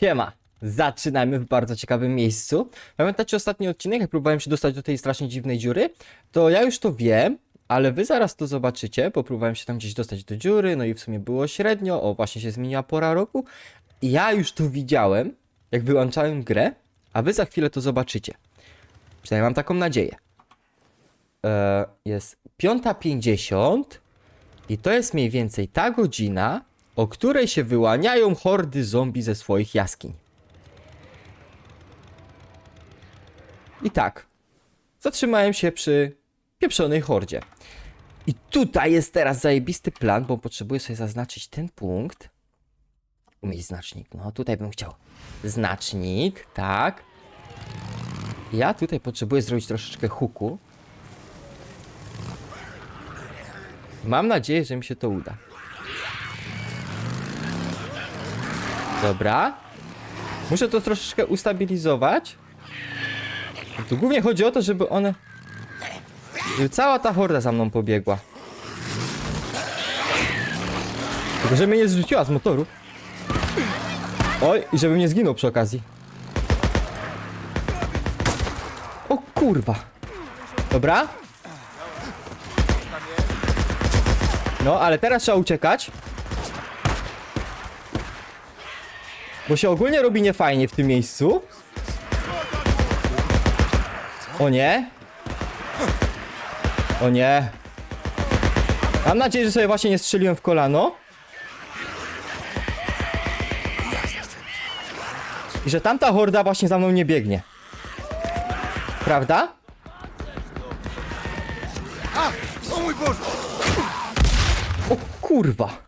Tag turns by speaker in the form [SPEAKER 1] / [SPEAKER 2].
[SPEAKER 1] Siema. Zaczynajmy w bardzo ciekawym miejscu. Pamiętacie ostatni odcinek, jak próbowałem się dostać do tej strasznie dziwnej dziury? To ja już to wiem, ale wy zaraz to zobaczycie, bo próbowałem się tam gdzieś dostać do dziury, no i w sumie było średnio, o właśnie się zmieniła pora roku. I ja już to widziałem, jak wyłączałem grę, a wy za chwilę to zobaczycie. Przynajmniej mam taką nadzieję. E, jest 5.50 i to jest mniej więcej ta godzina, o której się wyłaniają hordy zombie ze swoich jaskiń. I tak, zatrzymałem się przy pieprzonej hordzie. I tutaj jest teraz zajebisty plan, bo potrzebuję sobie zaznaczyć ten punkt. Umieć znacznik. No tutaj bym chciał znacznik, tak. Ja tutaj potrzebuję zrobić troszeczkę huku. Mam nadzieję, że mi się to uda. Dobra. Muszę to troszeczkę ustabilizować. Tu głównie chodzi o to, żeby one... Żeby cała ta horda za mną pobiegła. Tylko żeby mnie nie zrzuciła z motoru. Oj, i żebym nie zginął przy okazji. O kurwa. Dobra. No, ale teraz trzeba uciekać. Bo się ogólnie robi niefajnie w tym miejscu. O nie. O nie. Mam nadzieję, że sobie właśnie nie strzeliłem w kolano. I że tamta horda właśnie za mną nie biegnie. Prawda?
[SPEAKER 2] O
[SPEAKER 1] kurwa.